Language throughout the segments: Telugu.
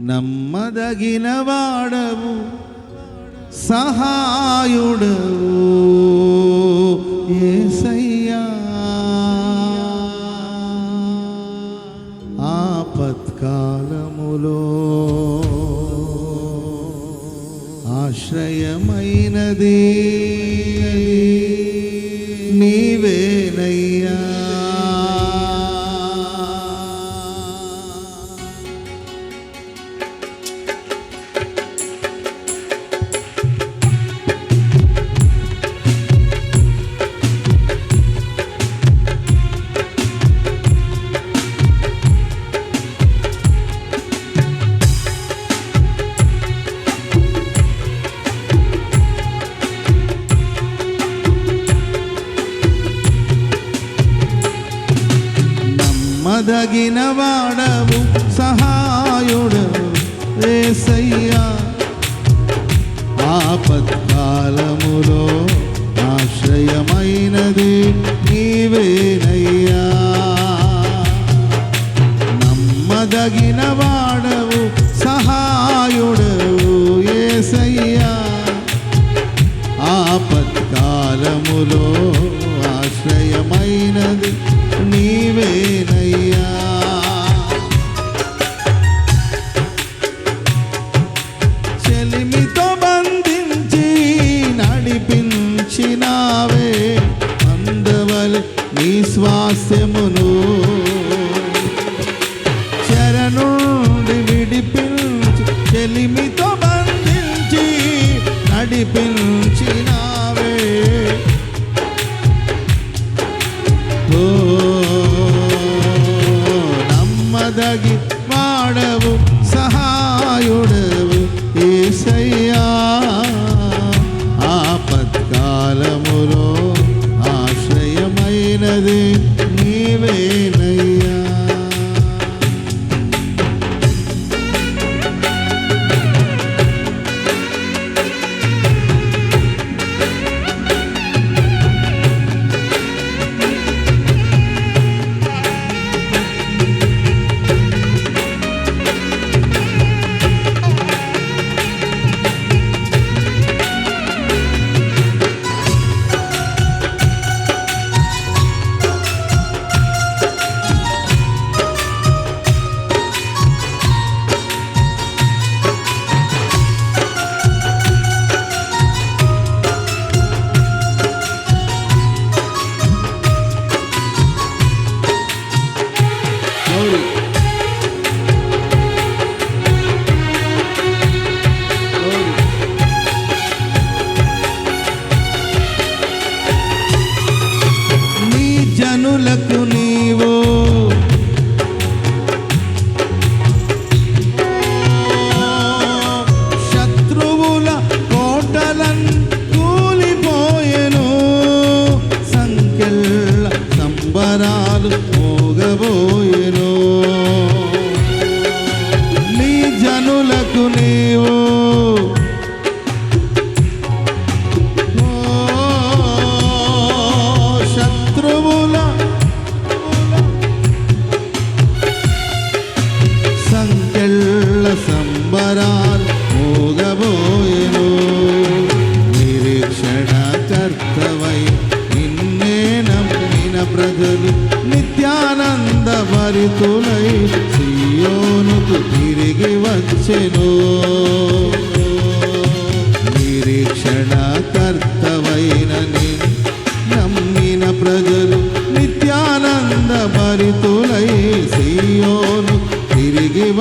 నమ్మదగిన వాడవు సహాయుడవు ఏసయ్యా. ఆపత్కాలములో ఆశ్రయమైనదే మదగిన వాడవు సహాయుడు వేసయ్యా ఆపత్కాలములో ఆశ్రయమైనది నీవేనయ్యా. నమ్మదగిన వాడవు సహాయుడవు ఏసయ్యా ఆపత్కాలములో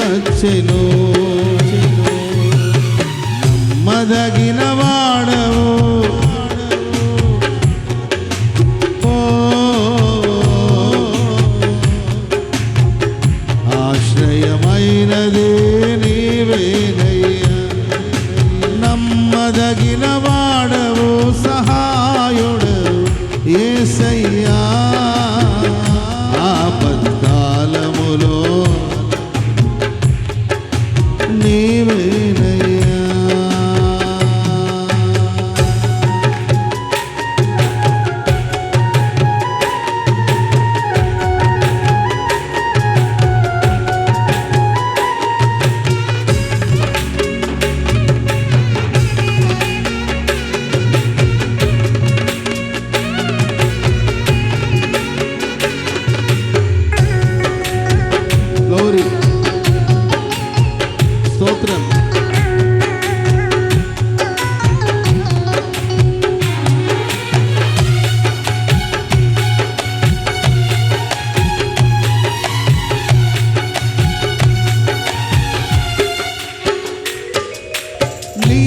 వచ్చెను నమ్మదగిన వాడవు. ఆశ్రయమైనదే నీవేనయ్యా. నమ్మదగిన వాడవు సహాయుడు ఏసయ్య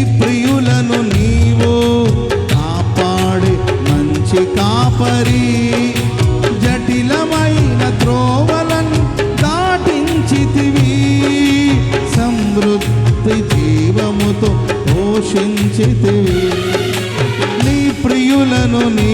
ప్రియులను నీవో కాపాడే మంచి కాపరి. జటిలమైన త్రోవలను దాటించితివి. సమృద్ధి జీవముతో పోషించితివి. నీ ప్రియులను నీ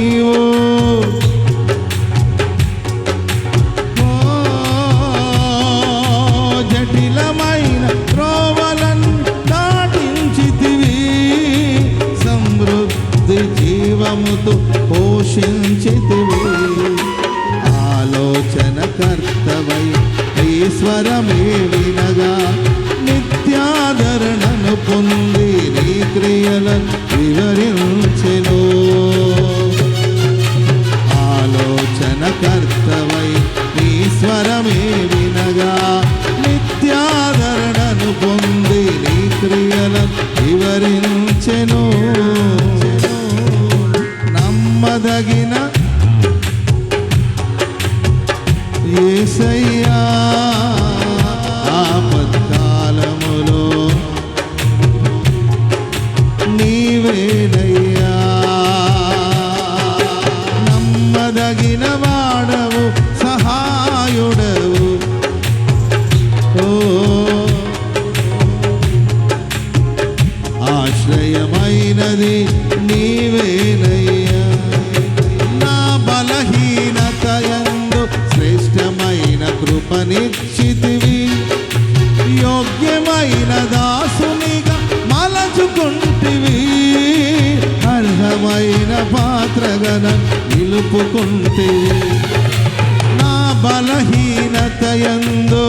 నా బలహీనత ఎందు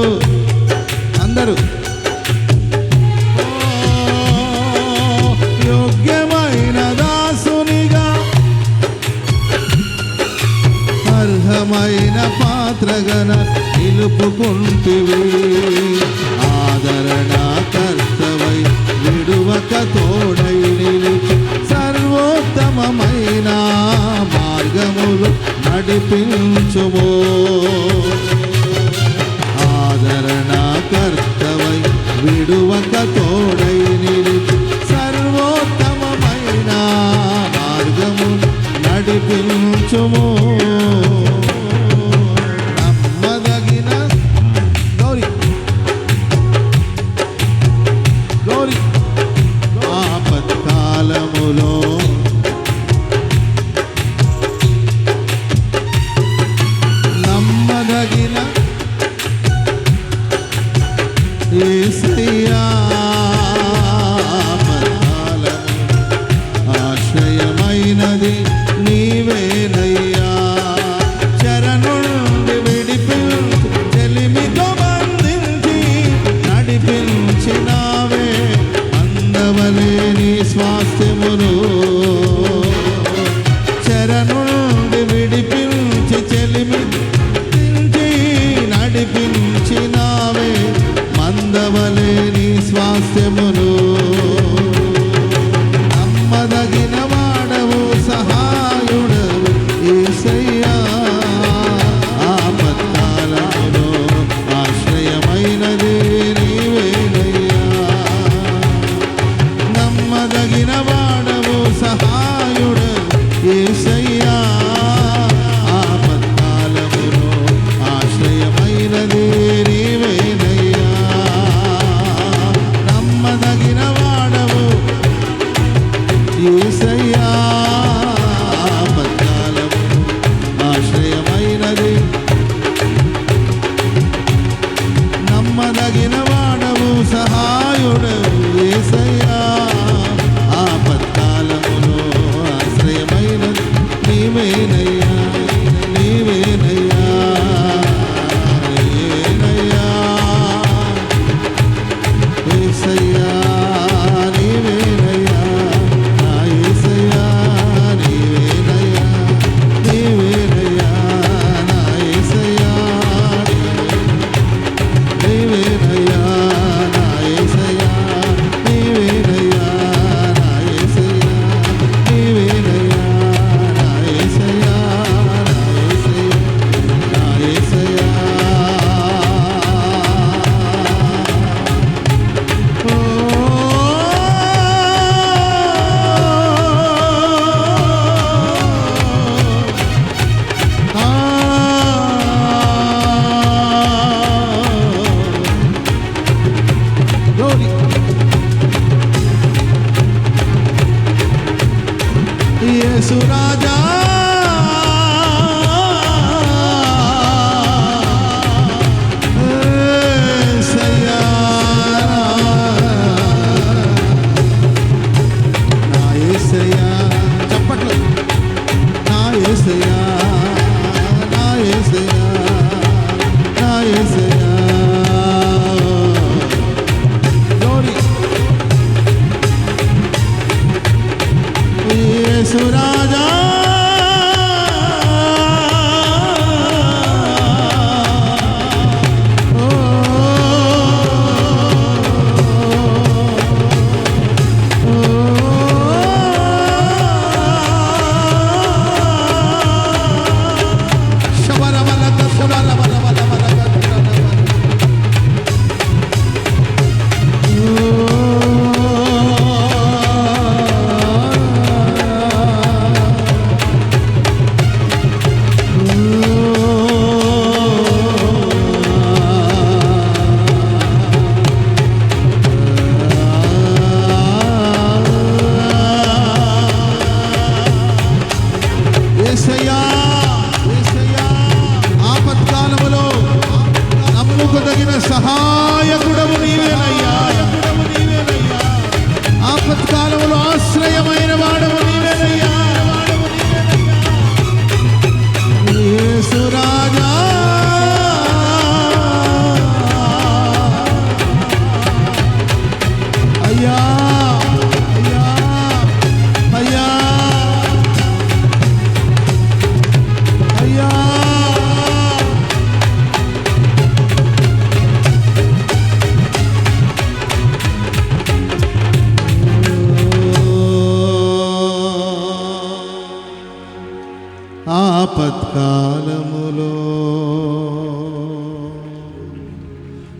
అందరూ యోగ్యమైన దాసునిగా. అర్హమైన పాత్రగన నిలుపుకుంటివి. ఆదరణ కర్తవై విడువక తోడై నిలిచి సర్వోత్తమమైన నడిపించుమో ఆదరణ కర్తవై విడువక తోడై నిలిచి సర్వోత్తమమైన మార్గము నడిపించుము. ఆపత్కాలములో అందవలే నీ స్వాస్థ్యమును again.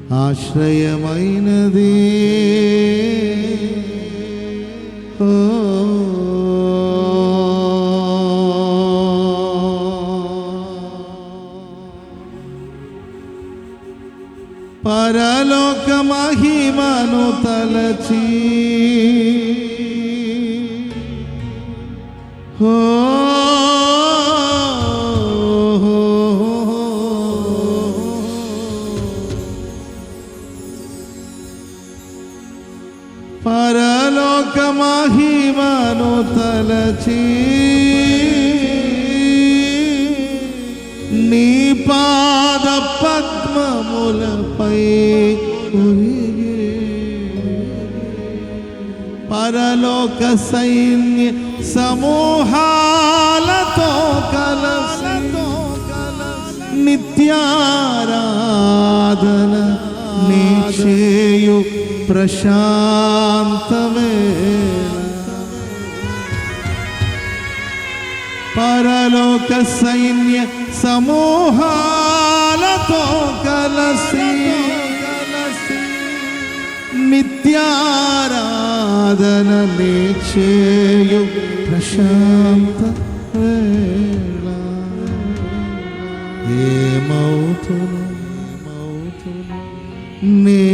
ఆశ్రయమైనది పరలోక మహిమను తలచీ పరలోక సైన్య సమూహాలతో కలసి నిత్యారాధన నీచేయు ప్రశాంతమే పరలోక సైన్య సమూహాలతో కలసి నిత్యారాధన నిచేయు ప్రశాంత వేళ. ఏమవుతును ఏమవుతును నేనేమవుదును